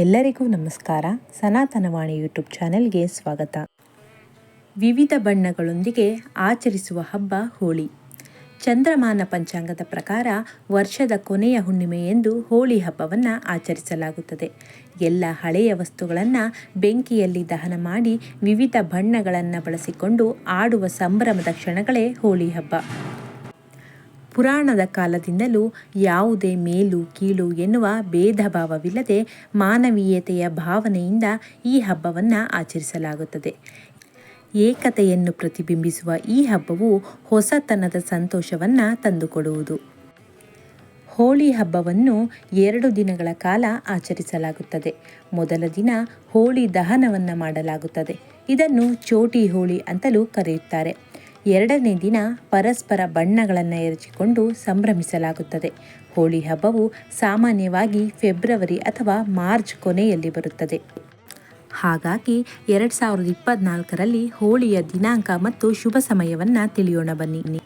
ಎಲ್ಲರಿಗೂ ನಮಸ್ಕಾರ. ಸನಾತನವಾಣಿ ಯೂಟ್ಯೂಬ್ ಚಾನೆಲ್ಗೆ ಸ್ವಾಗತ. ವಿವಿಧ ಬಣ್ಣಗಳೊಂದಿಗೆ ಆಚರಿಸುವ ಹಬ್ಬ ಹೋಳಿ. ಚಂದ್ರಮಾನ ಪಂಚಾಂಗದ ಪ್ರಕಾರ ವರ್ಷದ ಕೊನೆಯ ಹುಣ್ಣಿಮೆ ಎಂದು ಹೋಳಿ ಹಬ್ಬವನ್ನು ಆಚರಿಸಲಾಗುತ್ತದೆ. ಎಲ್ಲ ಹಳೆಯ ವಸ್ತುಗಳನ್ನು ಬೆಂಕಿಯಲ್ಲಿ ದಹನ ಮಾಡಿ ವಿವಿಧ ಬಣ್ಣಗಳನ್ನು ಬಳಸಿಕೊಂಡು ಆಡುವ ಸಂಭ್ರಮದ ಕ್ಷಣಗಳೇ ಹೋಳಿ ಹಬ್ಬ. ಪುರಾಣದ ಕಾಲದಿಂದಲೂ ಯಾವುದೇ ಮೇಲು, ಕೀಳು ಎನ್ನುವ ಭೇದ ಭಾವವಿಲ್ಲದೆ ಮಾನವೀಯತೆಯ ಭಾವನೆಯಿಂದ ಈ ಹಬ್ಬವನ್ನು ಆಚರಿಸಲಾಗುತ್ತದೆ. ಏಕತೆಯನ್ನು ಪ್ರತಿಬಿಂಬಿಸುವ ಈ ಹಬ್ಬವು ಹೊಸತನದ ಸಂತೋಷವನ್ನು ತಂದುಕೊಡುವುದು. ಹೋಳಿ ಹಬ್ಬವನ್ನು ಎರಡು ದಿನಗಳ ಕಾಲ ಆಚರಿಸಲಾಗುತ್ತದೆ. ಮೊದಲ ದಿನ ಹೋಳಿ ದಹನವನ್ನು ಮಾಡಲಾಗುತ್ತದೆ. ಇದನ್ನು ಚೋಟಿ ಹೋಳಿ ಅಂತಲೂ ಕರೆಯುತ್ತಾರೆ. ಎರಡನೇ ದಿನ ಪರಸ್ಪರ ಬಣ್ಣಗಳನ್ನು ಎರಚಿಕೊಂಡು ಸಂಭ್ರಮಿಸಲಾಗುತ್ತದೆ. ಹೋಳಿ ಹಬ್ಬವು ಸಾಮಾನ್ಯವಾಗಿ ಫೆಬ್ರವರಿ ಅಥವಾ ಮಾರ್ಚ್ ಕೊನೆಯಲ್ಲಿ ಬರುತ್ತದೆ. ಹಾಗಾಗಿ ಎರಡು ಸಾವಿರದ ಇಪ್ಪತ್ನಾಲ್ಕರಲ್ಲಿ ಹೋಳಿಯ ದಿನಾಂಕ ಮತ್ತು ಶುಭ ಸಮಯವನ್ನು ತಿಳಿಯೋಣ ಬನ್ನಿ.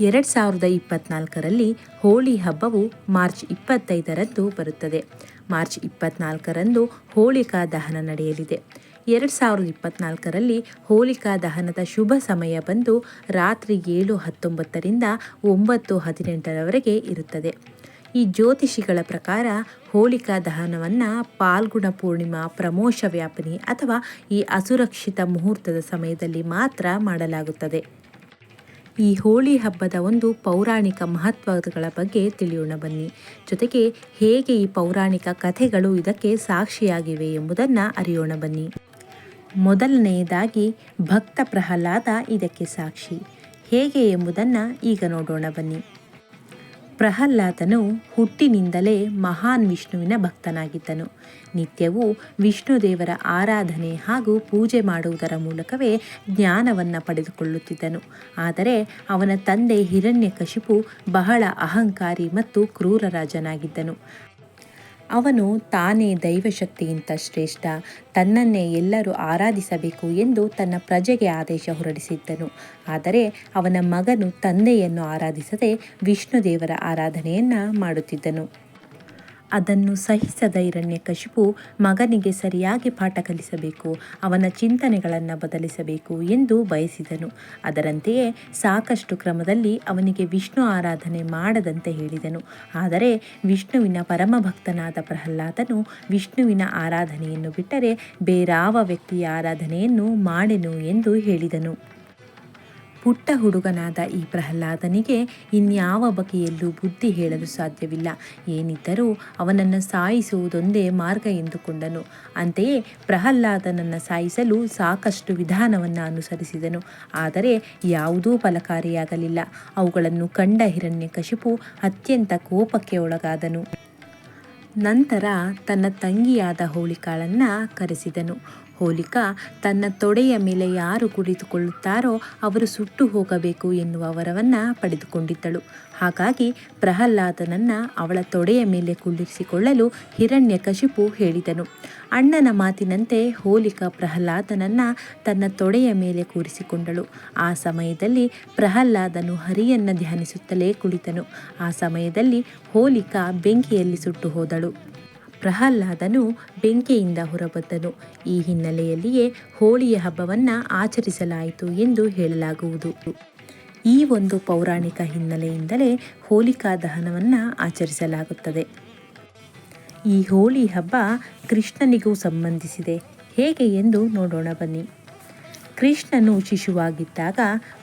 ಎರಡು ಸಾವಿರದ ಇಪ್ಪತ್ನಾಲ್ಕರಲ್ಲಿ ಹೋಳಿ ಹಬ್ಬವು ಮಾರ್ಚ್ ಇಪ್ಪತ್ತೈದರಂದು ಬರುತ್ತದೆ. ಮಾರ್ಚ್ ಇಪ್ಪತ್ನಾಲ್ಕರಂದು ಹೋಳಿಕಾ ದಹನ ನಡೆಯಲಿದೆ. ಎರಡು ಸಾವಿರದ ಇಪ್ಪತ್ನಾಲ್ಕರಲ್ಲಿ ಹೋಲಿಕಾ ದಹನದ ಶುಭ ಸಮಯ ಬಂದು ರಾತ್ರಿ ಏಳು ಹತ್ತೊಂಬತ್ತರಿಂದ ಒಂಬತ್ತು ಹದಿನೆಂಟರವರೆಗೆ ಇರುತ್ತದೆ. ಈ ಜ್ಯೋತಿಷಿಗಳ ಪ್ರಕಾರ ಹೋಳಿಕಾ ದಹನವನ್ನು ಪಾಲ್ಗುಣ ಪೂರ್ಣಿಮಾ ಪ್ರಮೋಷ ವ್ಯಾಪನಿ ಅಥವಾ ಈ ಅಸುರಕ್ಷಿತ ಮುಹೂರ್ತದ ಸಮಯದಲ್ಲಿ ಮಾತ್ರ ಮಾಡಲಾಗುತ್ತದೆ. ಈ ಹೋಳಿ ಹಬ್ಬದ ಒಂದು ಪೌರಾಣಿಕ ಮಹತ್ವಗಳ ಬಗ್ಗೆ ತಿಳಿಯೋಣ ಬನ್ನಿ. ಜೊತೆಗೆ ಹೇಗೆ ಈ ಪೌರಾಣಿಕ ಕಥೆಗಳು ಇದಕ್ಕೆ ಸಾಕ್ಷಿಯಾಗಿವೆ ಎಂಬುದನ್ನು ಅರಿಯೋಣ ಬನ್ನಿ. ಮೊದಲನೆಯದಾಗಿ ಭಕ್ತ ಪ್ರಹ್ಲಾದ ಇದಕ್ಕೆ ಸಾಕ್ಷಿ. ಹೇಗೆ ಎಂಬುದನ್ನು ಈಗ ನೋಡೋಣ ಬನ್ನಿ. ಪ್ರಹ್ಲಾದನು ಹುಟ್ಟಿನಿಂದಲೇ ಮಹಾನ್ ವಿಷ್ಣುವಿನ ಭಕ್ತನಾಗಿದ್ದನು. ನಿತ್ಯವೂ ವಿಷ್ಣುದೇವರ ಆರಾಧನೆ ಹಾಗೂ ಪೂಜೆ ಮಾಡುವುದರ ಮೂಲಕವೇ ಜ್ಞಾನವನ್ನು ಪಡೆದುಕೊಳ್ಳುತ್ತಿದ್ದನು. ಆದರೆ ಅವನ ತಂದೆ ಹಿರಣ್ಯಕಶಿಪು ಬಹಳ ಅಹಂಕಾರಿ ಮತ್ತು ಕ್ರೂರ ರಾಜನಾಗಿದ್ದನು. ಅವನು ತಾನೇ ದೈವಶಕ್ತಿಗಿಂತ ಶ್ರೇಷ್ಠ. ತನ್ನನ್ನೇ ಎಲ್ಲರೂ ಆರಾಧಿಸಬೇಕು ಎಂದು ತನ್ನ ಪ್ರಜೆಗೆ ಆದೇಶ ಹೊರಡಿಸಿದ್ದನು. ಆದರೆ ಅವನ ಮಗನು ತಂದೆಯನ್ನು ಆರಾಧಿಸದೆ ವಿಷ್ಣುದೇವರ ಆರಾಧನೆಯನ್ನು ಮಾಡುತ್ತಿದ್ದನು. ಅದನ್ನು ಸಹಿಸದ ಕಶಿಪು ಮಗನಿಗೆ ಸರಿಯಾಗಿ ಪಾಠ ಕಲಿಸಬೇಕು, ಅವನ ಚಿಂತನೆಗಳನ್ನು ಬದಲಿಸಬೇಕು ಎಂದು ಬಯಸಿದನು. ಅದರಂತೆಯೇ ಸಾಕಷ್ಟು ಕ್ರಮದಲ್ಲಿ ಅವನಿಗೆ ವಿಷ್ಣು ಆರಾಧನೆ ಮಾಡದಂತೆ ಹೇಳಿದನು. ಆದರೆ ವಿಷ್ಣುವಿನ ಪರಮಭಕ್ತನಾದ ಪ್ರಹ್ಲಾದನು ವಿಷ್ಣುವಿನ ಆರಾಧನೆಯನ್ನು ಬಿಟ್ಟರೆ ಬೇರಾವ ವ್ಯಕ್ತಿಯ ಆರಾಧನೆಯನ್ನು ಮಾಡೆನು ಎಂದು ಹೇಳಿದನು. ಪುಟ್ಟ ಹುಡುಗನಾದ ಈ ಪ್ರಹ್ಲಾದನಿಗೆ ಇನ್ಯಾವ ಬಗೆಯಲ್ಲೂ ಬುದ್ಧಿ ಹೇಳಲು ಸಾಧ್ಯವಿಲ್ಲ. ಏನಿದ್ದರೂ ಅವನನ್ನು ಸಾಯಿಸುವುದೊಂದೇ ಮಾರ್ಗ ಎಂದುಕೊಂಡನು. ಅಂತೆಯೇ ಪ್ರಹ್ಲಾದನನ್ನು ಸಾಯಿಸಲು ಸಾಕಷ್ಟು ವಿಧಾನವನ್ನು ಅನುಸರಿಸಿದನು. ಆದರೆ ಯಾವುದೂ ಫಲಕಾರಿಯಾಗಲಿಲ್ಲ. ಅವುಗಳನ್ನು ಕಂಡ ಹಿರಣ್ಯಕಶಿಪು ಅತ್ಯಂತ ಕೋಪಕ್ಕೆ ಒಳಗಾದನು. ನಂತರ ತನ್ನ ತಂಗಿಯಾದ ಹೋಳಿಕಾಳನ್ನು ಕರೆಸಿದನು. ಹೋಲಿಕಾ, ತನ್ನ ತೊಡೆಯ ಮೇಲೆ ಯಾರು ಕುಳಿತುಕೊಳ್ಳುತ್ತಾರೋ ಅವರು ಸುಟ್ಟು ಹೋಗಬೇಕು ಎನ್ನುವ ವರವನ್ನು ಪಡೆದುಕೊಂಡಿದ್ದಳು. ಹಾಗಾಗಿ ಪ್ರಹ್ಲಾದನನ್ನು ಅವಳ ತೊಡೆಯ ಮೇಲೆ ಕುಳ್ಳಿರಿಸಿಕೊಳ್ಳಲು ಹಿರಣ್ಯಕಶಿಪು ಹೇಳಿದನು. ಅಣ್ಣನ ಮಾತಿನಂತೆ ಹೋಲಿಕಾ ಪ್ರಹ್ಲಾದನನ್ನು ತನ್ನ ತೊಡೆಯ ಮೇಲೆ ಕೂರಿಸಿಕೊಂಡಳು. ಆ ಸಮಯದಲ್ಲಿ ಪ್ರಹ್ಲಾದನು ಹರಿಯನ್ನು ಧ್ಯಾನಿಸುತ್ತಲೇ ಕುಳಿತನು. ಆ ಸಮಯದಲ್ಲಿ ಹೋಲಿಕಾ ಬೆಂಕಿಯಲ್ಲಿ ಸುಟ್ಟು ಹೋದಳು. ಪ್ರಹ್ಲಾದನು ಬೆಂಕಿಯಿಂದ ಹೊರಬಂದನು ಈ ಹಿನ್ನೆಲೆಯಲ್ಲಿಯೇ ಹೋಳಿಯ ಹಬ್ಬವನ್ನು ಆಚರಿಸಲಾಯಿತು ಎಂದು ಹೇಳಲಾಗುವುದು. ಈ ಒಂದು ಪೌರಾಣಿಕ ಹಿನ್ನೆಲೆಯಿಂದಲೇ ಹೋಲಿಕಾ ದಹನವನ್ನು ಆಚರಿಸಲಾಗುತ್ತದೆ. ಈ ಹೋಳಿ ಹಬ್ಬ ಕೃಷ್ಣನಿಗೂ ಸಂಬಂಧಿಸಿದೆ. ಹೇಗೆ ಎಂದು ನೋಡೋಣ ಬನ್ನಿ. ಕೃಷ್ಣನು ಶಿಶುವಾಗಿದ್ದಾಗ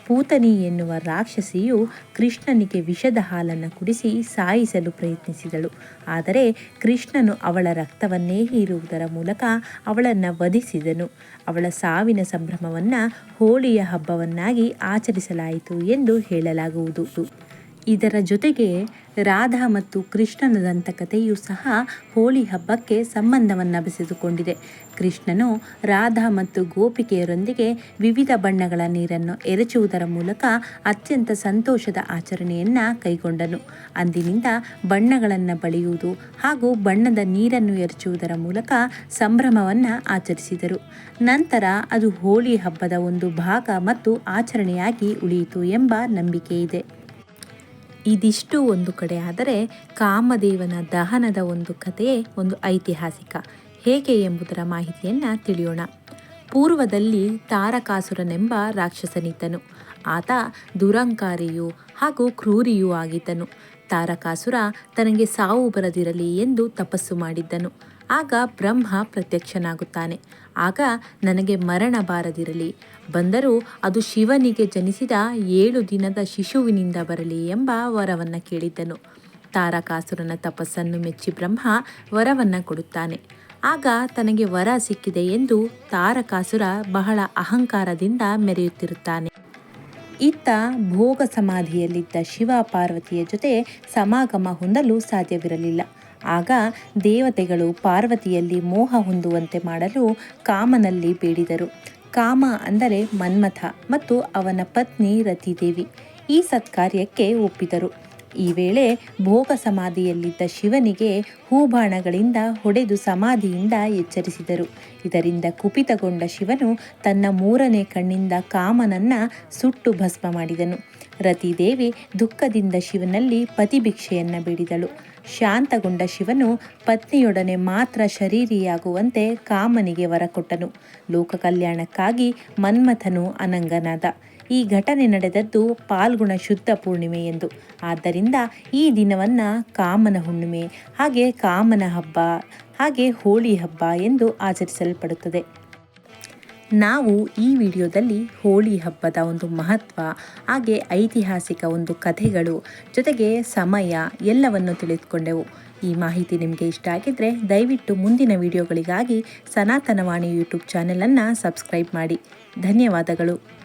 ಪೂತನಿ ಎನ್ನುವ ರಾಕ್ಷಸಿಯು ಕೃಷ್ಣನಿಗೆ ವಿಷದ ಹಾಲನ್ನು ಕುಡಿಸಿ ಸಾಯಿಸಲು ಪ್ರಯತ್ನಿಸಿದಳು. ಆದರೆ ಕೃಷ್ಣನು ಅವಳ ರಕ್ತವನ್ನೇ ಹೀರುವುದರ ಮೂಲಕ ಅವಳನ್ನು ವಧಿಸಿದನು. ಅವಳ ಸಾವಿನ ಸಂಭ್ರಮವನ್ನು ಹೋಳಿಯ ಹಬ್ಬವನ್ನಾಗಿ ಆಚರಿಸಲಾಯಿತು ಎಂದು ಹೇಳಲಾಗುವುದು. ಇದರ ಜೊತೆಗೆ ರಾಧಾ ಮತ್ತು ಕೃಷ್ಣನ ದಂತಕಥೆಯು ಸಹ ಹೋಳಿ ಹಬ್ಬಕ್ಕೆ ಸಂಬಂಧವನ್ನು ಬೆಸೆದುಕೊಂಡಿದೆ. ಕೃಷ್ಣನು ರಾಧಾ ಮತ್ತು ಗೋಪಿಕೆಯರೊಂದಿಗೆ ವಿವಿಧ ಬಣ್ಣಗಳ ನೀರನ್ನು ಎರಚುವುದರ ಮೂಲಕ ಅತ್ಯಂತ ಸಂತೋಷದ ಆಚರಣೆಯನ್ನು ಕೈಗೊಂಡನು. ಅಂದಿನಿಂದ ಬಣ್ಣಗಳನ್ನು ಬಳಿಯುವುದು ಹಾಗೂ ಬಣ್ಣದ ನೀರನ್ನು ಎರಚುವುದರ ಮೂಲಕ ಸಂಭ್ರಮವನ್ನು ಆಚರಿಸಿದರು. ನಂತರ ಅದು ಹೋಳಿ ಹಬ್ಬದ ಒಂದು ಭಾಗ ಮತ್ತು ಆಚರಣೆಯಾಗಿ ಉಳಿಯಿತು ಎಂಬ ನಂಬಿಕೆ ಇದೆ ಇದಿಷ್ಟು ಒಂದು ಕಡೆ ಆದರೆ ಕಾಮದೇವನ ದಹನದ ಒಂದು ಕಥೆಯೇ ಒಂದು ಐತಿಹಾಸಿಕ. ಹೇಗೆ ಎಂಬುದರ ಮಾಹಿತಿಯನ್ನು ತಿಳಿಯೋಣ. ಪೂರ್ವದಲ್ಲಿ ತಾರಕಾಸುರನೆಂಬ ರಾಕ್ಷಸನಿದ್ದನು. ಆತ ದುರಂಕಾರಿಯೂ ಹಾಗೂ ಕ್ರೂರಿಯೂ ಆಗಿದ್ದನು. ತಾರಕಾಸುರ ತನಗೆ ಸಾವು ಬರದಿರಲಿ ಎಂದು ತಪಸ್ಸು ಮಾಡಿದ್ದನು. ಆಗ ಬ್ರಹ್ಮ ಪ್ರತ್ಯಕ್ಷನಾಗುತ್ತಾನೆ. ಆಗ ನನಗೆ ಮರಣ ಬಾರದಿರಲಿ. ಬಂದರೂ ಅದು ಶಿವನಿಗೆ ಜನಿಸಿದ ಏಳು ದಿನದ ಶಿಶುವಿನಿಂದ ಬರಲಿ ಎಂಬ ವರವನ್ನು ಕೇಳಿದ್ದನು. ತಾರಕಾಸುರನ ತಪಸ್ಸನ್ನು ಮೆಚ್ಚಿ ಬ್ರಹ್ಮ ವರವನ್ನು ಕೊಡುತ್ತಾನೆ. ಆಗ ತನಗೆ ವರ ಸಿಕ್ಕಿದೆ ಎಂದು ತಾರಕಾಸುರ ಬಹಳ ಅಹಂಕಾರದಿಂದ ಮೆರೆಯುತ್ತಿರುತ್ತಾನೆ. ಇತ್ತ ಭೋಗ ಸಮಾಧಿಯಲ್ಲಿದ್ದ ಶಿವ ಪಾರ್ವತಿಯ ಜೊತೆ ಸಮಾಗಮ ಹೊಂದಲು ಸಾಧ್ಯವಿರಲಿಲ್ಲ. ಆಗ ದೇವತೆಗಳು ಪಾರ್ವತಿಯಲ್ಲಿ ಮೋಹ ಹೊಂದುವಂತೆ ಮಾಡಲು ಕಾಮನಲ್ಲಿ ಬೇಡಿದರು. ಕಾಮ ಅಂದರೆ ಮನ್ಮಥ ಮತ್ತು ಅವನ ಪತ್ನಿ ರತಿದೇವಿ. ಈ ಸತ್ಕಾರ್ಯಕ್ಕೆ ಒಪ್ಪಿದರು. ಈ ವೇಳೆ ಭೋಗ ಸಮಾಧಿಯಲ್ಲಿದ್ದ ಶಿವನಿಗೆ ಹೂಬಾಣಗಳಿಂದ ಹೊಡೆದು ಸಮಾಧಿಯಿಂದ ಎಚ್ಚರಿಸಿದರು. ಇದರಿಂದ ಕುಪಿತಗೊಂಡ ಶಿವನು ತನ್ನ ಮೂರನೇ ಕಣ್ಣಿಂದ ಕಾಮನನ್ನ ಸುಟ್ಟು ಭಸ್ಮ ಮಾಡಿದನು. ರತಿದೇವಿ ದುಃಖದಿಂದ ಶಿವನಲ್ಲಿ ಪತಿಭಿಕ್ಷೆಯನ್ನು ಬಿಡಿದಳು. ಶಾಂತಗೊಂಡ ಶಿವನು ಪತ್ನಿಯೊಡನೆ ಮಾತ್ರ ಶರೀರಿಯಾಗುವಂತೆ ಕಾಮನಿಗೆ ವರ ಕೊಟ್ಟನು ಲೋಕ ಕಲ್ಯಾಣಕ್ಕಾಗಿ ಮನ್ಮಥನು ಅನಂಗನಾದ. ಈ ಘಟನೆ ನಡೆದದ್ದು ಪಾಲ್ಗುಣ ಶುದ್ಧ ಪೂರ್ಣಿಮೆ ಎಂದು. ಆದ್ದರಿಂದ ಈ ದಿನವನ್ನು ಕಾಮನ ಹುಣ್ಣಿಮೆ, ಹಾಗೆ ಕಾಮನ ಹಬ್ಬ, ಹಾಗೆ ಹೋಳಿ ಹಬ್ಬ ಎಂದು ಆಚರಿಸಲ್ಪಡುತ್ತದೆ. ನಾವು ಈ ವಿಡಿಯೋದಲ್ಲಿ ಹೋಳಿ ಹಬ್ಬದ ಒಂದು ಮಹತ್ವ, ಹಾಗೆ ಐತಿಹಾಸಿಕ ಒಂದು ಕಥೆಗಳು, ಜೊತೆಗೆ ಸಮಯ ಎಲ್ಲವನ್ನು ತಿಳಿದುಕೊಂಡೆವು. ಈ ಮಾಹಿತಿ ನಿಮಗೆ ಇಷ್ಟ ಆಗಿದ್ದರೆ ದಯವಿಟ್ಟು ಮುಂದಿನ ವಿಡಿಯೋಗಳಿಗಾಗಿ ಸನಾತನವಾಣಿ ಯೂಟ್ಯೂಬ್ ಚಾನೆಲನ್ನು ಸಬ್ಸ್ಕ್ರೈಬ್ ಮಾಡಿ. ಧನ್ಯವಾದಗಳು.